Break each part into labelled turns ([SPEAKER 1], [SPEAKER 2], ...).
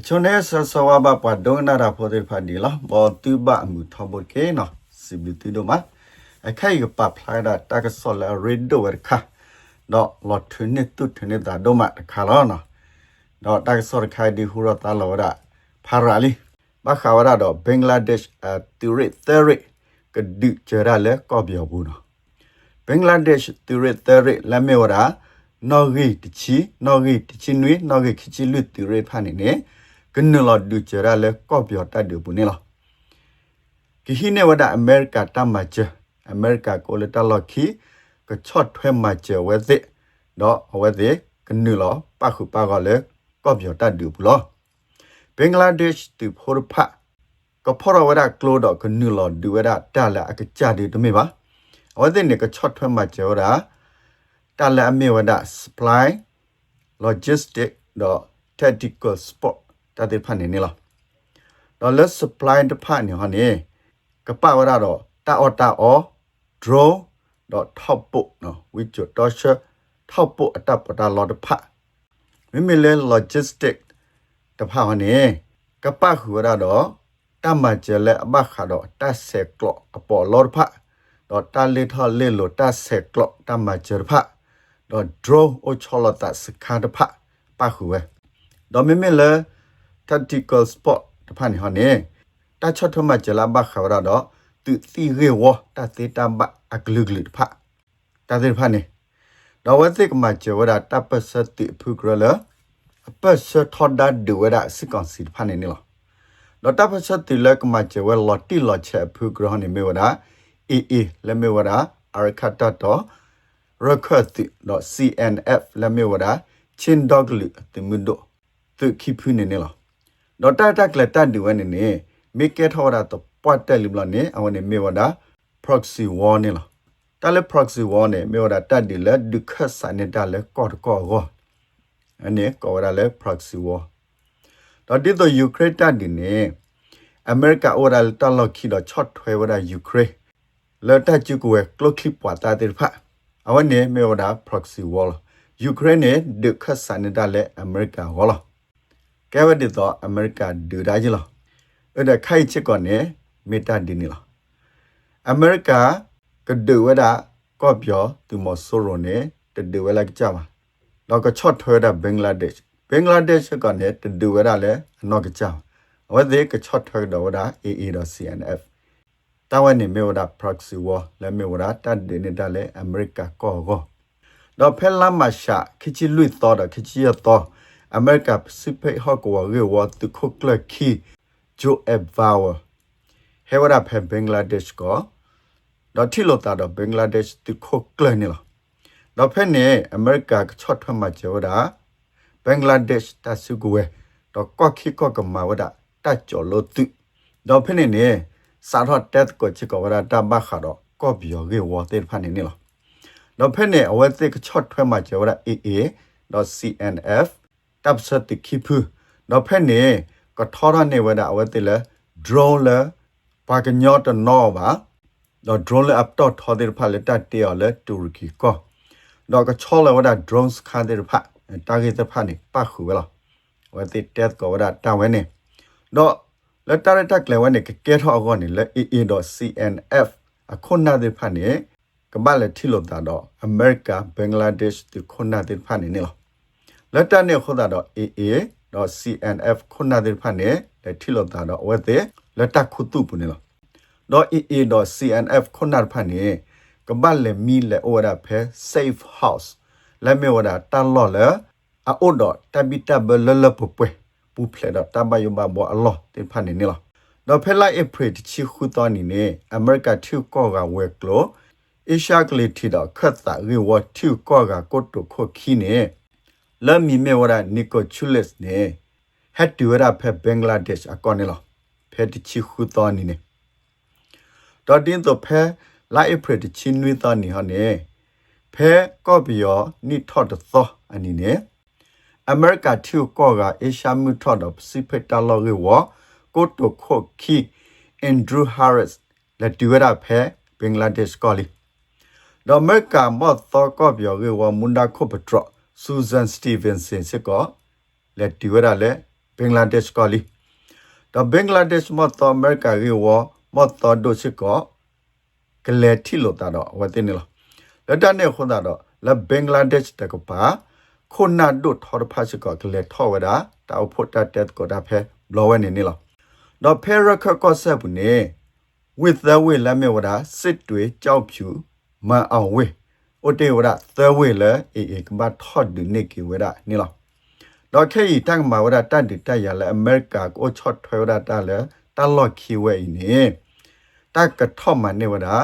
[SPEAKER 1] အချွန်နဲ့ဆဆဝဘပဒုံနာရာဖိုဒေဖာဒီလာဘောတူဘအမှုထဘကေနော်စီဘီတူဒမအခိုင်ကပပလိုက်တာတကဆောလာရီဒိုဝခါတော့လော်ထွန်းနေတုထွန်းနေတာဒမခါလောနော်တော့တကဆောခိုင်ဒီဟူရတာလောရဖာရာလီဘခါဝရတော့ဘင်္ဂလားဒေ့ရှ်အတူရစ်သရစ်ကဒုချရလဲကောပြောဘူးနော်ဘင်္ဂလားဒေ့ရှ်တူရစ်သရစ်လက်မေဝရာနော်ဂီတချီနော်ဂီတချီနွေနော်ဂီခချီလွတ်တူရစ်ဖာနေနေ ကနလဒုချရလဲကောပြောတတ်တယ်ဘူးနေလားကိဟိနေဝဒအမေရိကတမချအမေရိကကိုလတလခီကချော့ထွဲမချဝဲစစ်တော့ဝဲစစ်ကနလပခုပါကလဲကောပြောတတ်တယ်ဘူးလားဘင်္ဂလားဒေ့ရှ်တူဖိုရဖာကဖောရဝဒကလိုတော့ကနလဒူဝဒတာလာအကကြတယ်တမေပါဝဲစစ်နေကချော့ထွဲမချဝဒတာလာအမေဝဒ supply logistic တော့ tactical sport တတဲ့ဖာနေနေလားတော့ let's supply တဖာနေဟောနေကပဝရတော့တာအော်တာအော် draw တော့ထောက်ပုတ်နော် with your torture ထောက်ပုတ်အတပ်ပတာလော်တဖာမိမိလဲ logistic တဖာဟောနေကပခူရတော့တမကျလဲအဘခါတော့တဆက်ကလော့အပေါ်လော်တဖာတော့တာလီထော်လေလိုတဆက်ကလော့တမကျရဖာတော့ draw အချောလတစခါတဖာပခူဝဲတော့မိမိလဲ tactical sport တဖာနေဟောနေတချတ်ထမကျလာဘခါရတော့သူစီရေဝတသေတဘအဂလုဂလုတဖာတသေဖာနေတော့ဝသိကမကျဝရတပစတိဖုကရလအပစထောဒဒဝရစကန်စီဖာနေနေလားတော့တပစတိလကမကျဝလတိလချက်ဖုကရနေမေဝရအေအေလမေဝရအရခတ်တော့ record.cnf လမေဝရချင်းဒေါဂလုတိမုဒိုသူခိဖုနေနေလား တော့တတကလတတူဝနေနေမေကေထောရတော့ပွတ်တယ်လူမနေအဝနေမေဝဒ proxy war နေလားတလည်း proxy war နေမေဝဒတတ်ဒီလက်ဒုခဆာနေတာလဲကော့ကော့ကောအနေကောရလဲ proxy war တော့ဒီတော့ယူကရိန်းတတ်ဒီနေအမေရိကအိုရလတလောက်ခီတော့ short ထွဲဝဒယူကရိန်းလက်တကျကွယ်ကလုတ်ခလစ်ပွာတာတဲ့ဖာအဝနေမေဝဒ proxy war ယူကရိန်းနဲ့ဒုခဆာနေတာလဲအမေရိ ကဟောလားကဲဝတ်တော့အမေရိကဒူဒါကြီးလားအဲ့ဒါခိုက်ချစ်ကောနေမေတ္တာဒီနီလားအမေရိကကဒူဝဒကောပြောသူမဆိုရိုနေတဒူဝလာကြပါတော့ကချော့ထွဲတာဘင်္ဂလားဒေ့ရှ်ဘင်္ဂလားဒေ့ရှ်ကနေတဒူဝဒလည်းအနောက်ကကြောင်ဝတ်ဒီကချော့ထွဲတော့ဝဒ AA.CNF တဝနေမေဝဒ proxy war လဲမေဝဒတတ်ဒီနေတာလဲအမေရိကကောကောတော့ဖဲလာမရှာခချီလွိတော့တော့ခချီရတော့ America Pacific Hawk War ရေဝတ်ခုကလခီဂျိုအက်ဗာဝဟေဝရဖဲဘင်္ဂလားဒေ့ရှ်ကိုတော့ထီလိုတာတော့ဘင်္ဂလားဒေ့ရှ်တခုကလနေလားတော့ဖဲနေအမေရိကချော့ထွတ်မှာကျော်တာဘင်္ဂလားဒေ့ရှ်တဆုကွယ်တော့ကော့ခိကော့ကမာဝဒတကြော်လို့တုတော့ဖဲနေနေစာတော့တက်ကိုချစ်ကောဝဒတဘခါတော့ကော့ဘီယောရေဝတဲ့ဖာနေနေလားတော့ဖဲနေအဝဲသိကချော့ထွတ်မှာကျော်တာ AA .cnf တပ်စတိခိဖူတော့ဖဲနေကထောရနေဝဒအဝတိလေ drone လေပါကညောတနောပါတော့ drone လေ up တော့ထောတဲ့ဖလက်တတေော်လေတူရကီကောတော့ကချောလေဝဒ drones ခါတဲ့ဖတာဂက်တဲ့ဖနေပါခုဝလာဝတိတက်ကောဝဒတာဝဲနေတော့လက်တရတက်လေဝနေကကဲထောကောနေလေ aa.cnf အခုနာတဲ့ဖနေကမလည်းထီလို့တာတော့ America Bangladesh ဒီခုနာတဲ့ဖနေနေလား လက်တနဲ့ခေါ်တာတော့ AA တော့ CNF ခုနတဲ့ဖတ်နဲ့လက်ထီလို့တာတော့ဝက်တဲ့လက်တခုတုပနေလို့တော့ AA တော့ CNF ခုနဖတ်နဲ့ကပတ်လေမီလေဩရဖဲ safe house လက်မေဝဒတန်လော်လေအိုတော့တဘီတဘလလပပွေပူဖလေတော့တဘယမဘောအလောတင်ဖတ်နေနေလားတော့ဖဲလိုက် April ချီခုတော်နေနေ America ထူကောကဝက်ကလို့ Asia ကလေးထီတော့ခတ်တာရေဝထူကောကကိုတုခုခီနေ လမီမေဝရနီကိုချူလက်စ်နေဟက်တူရဖဲဘင်္ဂလားဒေ့ရှ်အကောနေလောဖဲတချီခူတော်နီနေဒေါ်တင်တော့ဖဲလိုက်အဖရတချီနွေတော်နီဟနေဖဲကော့ဘီယောနီထော့တသောအနီနေအမေရိကထူကောကအေရှာမူထော့တော့ပစိဖိတ်တလောကေဝကိုတိုခိုခီအန်ဒရူးဟာရစ်လက်တူရဖဲဘင်္ဂလားဒေ့ရှ်ကောလီဒေါ်အမေရိကမော့သောကော့ဘီယောကေဝမွန်ဒါခိုပထရော ဆူဇန်စတီဗင်ဆင်စစ်ကောလက်တီဝရလက်ဘင်္ဂလားဒေ့ရှ်ကလီတော့ဘင်္ဂလားဒေ့ရှ်မတော်အမေရိကရေဝမတော်ဒိုချစ်ကောကလေတီလိုတာတော့ဝတ်တင်နော်လက်တနဲ့ခွန်တာတော့လဘင်္ဂလားဒေ့ရှ်တကပါခုနာဒုထော်ဖာချကောကလေထောဝဒါတောက်ဖို့တတက်ကိုဒါဖဲဘလောဝဲနေနေလားတော့ဖဲရခကောဆက်ဘူးနေ with the way လက်မြဝဒါစစ်တွေကြောက်ဖြူမအောင်ဝေ အိုတေဝဒါ the way လဲအေအေကမထော့ဒနေကီဝဒါနေလားတော့ခဲဤတန့်မှာဝဒါတတ်တတက်ရလဲအမေရိကကိုချော့ထွဲဝဒါတလဲတလော့ခီဝဲနေတက်ကထော့မနေဝဒါ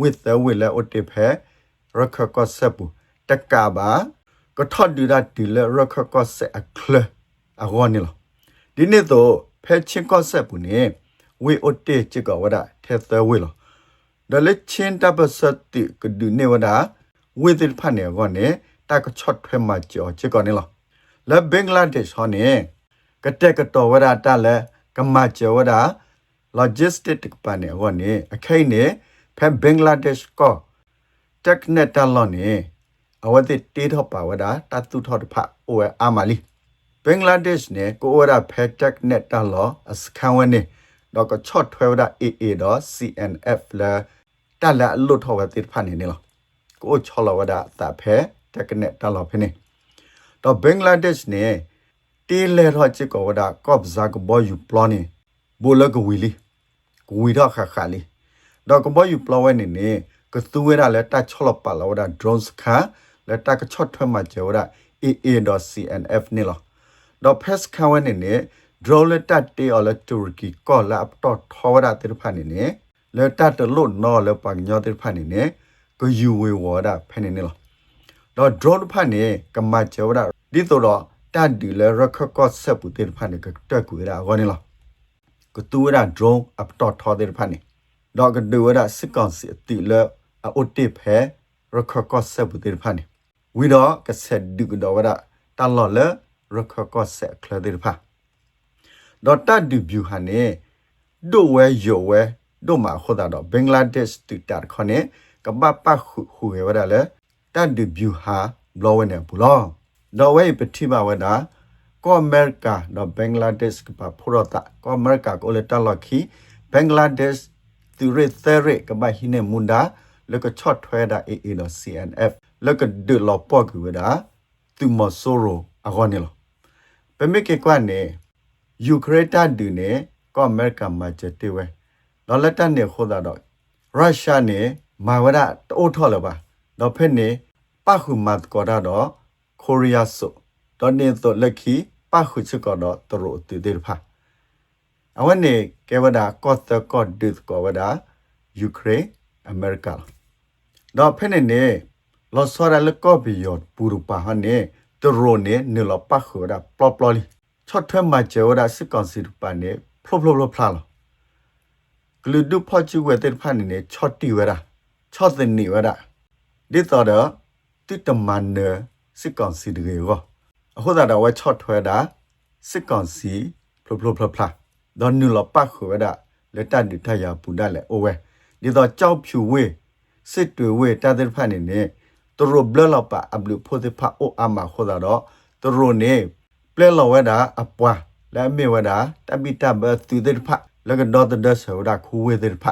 [SPEAKER 1] with the way လဲအိုတေဖဲရခကောဆက်ဘူးတက်ကပါကထော့ဒူဒါဒီလဲရခကောဆက်အခလအကောနေလားဒီနေ့တော့ဖဲချင်းကောဆက်ဘူးနေဝေအိုတေချကဝဒါထဲသဝေလောဒလက်ချင်းတပစတိကဒုနေဝဒါ ဝေတိဖတ်နေကောနေတကချော့ထွဲမှာကြောချကောနေလောလဘင်္ဂလားဒေ့ရှ်ဟောနေကတက်ကတော့ဝဒါတလဲကမချဝဒါ logistic ပနေကောနေအခိုင်နေဖဲဘင်္ဂလားဒေ့ရှ်ကော technet တလောနေအဝတိတေထောပါဝဒါတတုထောတဖအိုအာမာလီဘင်္ဂလားဒေ့ရှ်နေကိုဝဒါဖဲ technet တလောအစခံဝနေတော့ကချော့ထွဲဝဒ AA တော့ CNF လာတလာလွတ်ထောဝတိဖာနေနေလော ကိုချောလဝဒတာဖဲတကနဲ့တလောဖနေတော့ဘင်္ဂလားဒေ့ရှ်နေတီလေရောချကောဝဒကော့ဇာကဘောယူပလနီဘူလကဝီလီကဝီတော့ခါခါလီတော့ကဘောယူပလဝဲနေနေကသူဝဲရလဲတချောလပါလဝဒ drones ခါလဲတကချော့ထွဲမှာကျော်ဒ AA.CNF နေလောတော့ press ခါဝဲနေနေ draw le tat te ole turkey ko la ap to thawara tir phani ne le tat lo no le pa nyo tir phani ne ko yu we wo da phani ne lo do draw lu phani ka ma che wa da di to do tat di le rak ko set pu tir phani ka ta ku da go ne lo ko tu da draw ap to thaw tir phani do ka du da sik kon si ti le a o ti phe rak ko set pu tir phani wi do ka set du do wa da ta lo le rak ko set kla tir phani ဒေါ်တာဒီဗျူဟာနေဒိုဝဲယောဝဲဒိုမာခေါ်တာတော့ဘင်္ဂလားဒေ့ရှ်တူတာခေါနေ ကပပခုဟူရဝဒါလေတာဒီဗျူဟာဘလောဝဲနေဘူးလောတော့ဝဲပတိမဝဒါကောအမေရိကတော့ဘင်္ဂလားဒေ့ရှ်ကပဖိုရတာကောအမေရိကကိုလေတလခီဘင်္ဂလားဒေ့ရှ်သူရသရကပဟိနေမွန်ဒါလကချော့ထွဲတာအေအေတော့ CNF လကဒလောပေါ့ကူဝဒါသူမဆိုရိုအခေါနေလောပမေကေကွာနေယူကရိန်းတူနေကောအမေရိကန်မှာကျတေဝဲတော့လက်တနေခိုးတာတော့ရုရှားနေ မာဝရတိုးထော်လပါတော့ဖက်နေပခုမတ်ကောတော့ကိုရီးယားဆိုတော့နေတော့လက်ခီပခုချကောတော့တရိုတူတေဖာအဝနေကေဝဒါကော့တကော့ဒစ်ကောဝဒါယူကရိန်းအမေရိကန်တော့ဖက်နေနေလောစောရလကောဘီယောပူရပါဟနေတရိုနေနေလပခုဒါပလောပလောလီချော့ထွဲမှာကျော်ဒါစစ်ကောင်စီပန်နေဖလဖလဖလဖလာဂလူဒုဖော့ချူဝဲတဲ့ဖန်နေချော့တီဝဲတာ ချော့တဲ့နေဝဲတာဒီတော့တော့တိတမန်နစစ်ကောင်စီတွေရောအခုသာတော့ဝဲချော့ထွဲတာစစ်ကောင်စီဖလဖလဖလဖလာဒေါ်နူလပတ်ခွဲတာလက်တတူထရပူဒါလေအိုဝဲဒီတော့ကြောက်ဖြူဝဲစစ်တွေဝဲတာတဲ့ဖန်နေနေသူတို့ဘလလပအဘလူဖိုတဲ့ဖအိုအမခေါ်တာတော့သူတို့နေပလဲလောဝဲတာအပွားလဲမေဝဲတာတပိတဘသူတဲ့ဖလကဒေါ်တဲ့ဆောဒါခူဝဲတဲ့ဖ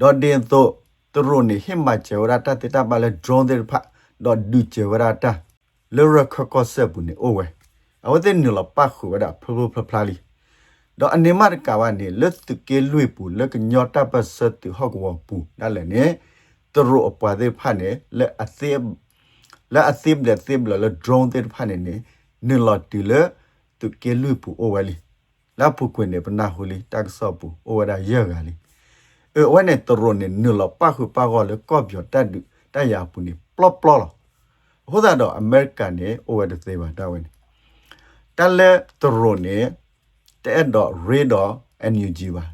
[SPEAKER 1] ဒေါ်ဒင်တော့ သူတို့နေဟိမချေဝရတာတတပါလဲ drone တဲ့ဖဒေါ်ဒူချေဝရတာလောရခကောဆက်ဘူးနေအိုဝဲအဝတဲ့နလပခုဝဒဖဖဖဖလာလီတော့အနေမရကဝနေလက်တကေလွေပူလက်ကညောတာပစတ်ဟောက်ဝပူဒါလည်းနေသူတို့အပွားတဲ့ဖနဲ့လက်အသေးလက်အသေးလက်သေးလက် drone တဲ့ဖနဲ့နေနေလတီလေသူကဲလူပူအိုဝဲလီလာပူကွနေပနာဟူလီတက်ဆော့ပူအိုဝဒါရဲကလီ အဲဝဲနေတရိုနေနလပါခုပါကောလေကော့ပြောတတ်ဒတရပူနေပလော့ပလော့ဟိုဒါတော့အမေရိကန်နေအိုဝဲတဲ့သေးပါတာဝင်တလဲတရိုနေတဲ့တော့ရေတော့ NUG ပါ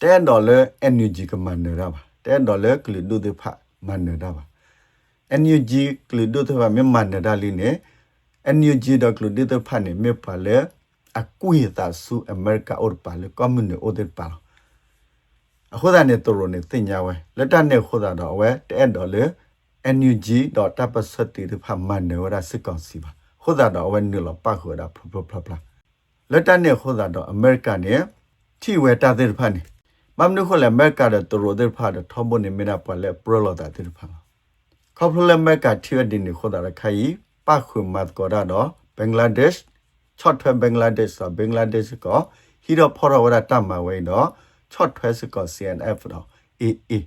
[SPEAKER 1] တဲ့တော့လေ NUG ကမန်နေတာပါတဲ့တော့လေကလီဒုတဲ့ဖမန်နေတာပါ NUG ကလီဒုတဲ့ဖမြန်မာနေတာလီနေ NUG တော့ကလူဒီတော့ဖာနေမေပါလေအကွေတာဆူအမေရိကအော်ပါလေကွန်မြူနီအိုဒက်ပါ အခုဒါနဲ့တော်နေတင်ညာဝဲလက်တနဲ့ခုဒါတော့ဝဲတဲ့တော့လေ NUG.tapasati တဖာမန်နေဝရစစ်ကောင်စီပါခုဒါတော့ဝဲနေလပါခုဒါဖဖဖဖလက်တနဲ့ခေါ်တာတော့အမေရိကန်နဲ့ထိဝဲတာတဲ့ဖာနေမမနုခလည်းအမေရိကန်တဲ့တူရိုတဲ့ဖာတဲ့ထောဘနေမနာပလဲပရလောတာတဲ့ဖာခေါပလမေကထိဝဲဒီနေခေါ်တာခိုင်ပခုမတ်ကောဒါတော့ဘင်္ဂလားဒေ့ရှ်ချော့ထွဲဘင်္ဂလားဒေ့ရှ်ဆိုဘင်္ဂလားဒေ့ရှ်ကဟီရောဖော်ရဝရတမဝဲတော့ ချော့ထွဲစကော CNF တော့အေးအေး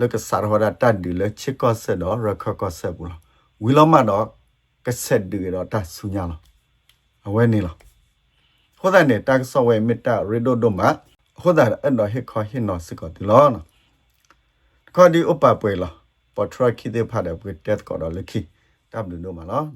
[SPEAKER 1] လကစားရဝရတတ်ဒီလေချစ်ကောဆက်တော့ရခကောဆက်ဘူးလားဝီလောမတော့ကဆက်ဒီတော့တဆူညာလားအဝဲနေလားဟိုတဲ့နဲ့တက်ဆော့ဝဲမီတာရီဒိုဒိုမာဟိုတဲ့အဲ့တော့ဟစ်ခေါ်ဟင်းတော့စကောဒီလောနော်ခေါ်ဒီဥပပွဲလားပေါ်ထရခိတဲ့ဖာတဲ့ပွေတက်ကောတော့လခိတပ်လို့နော်မလား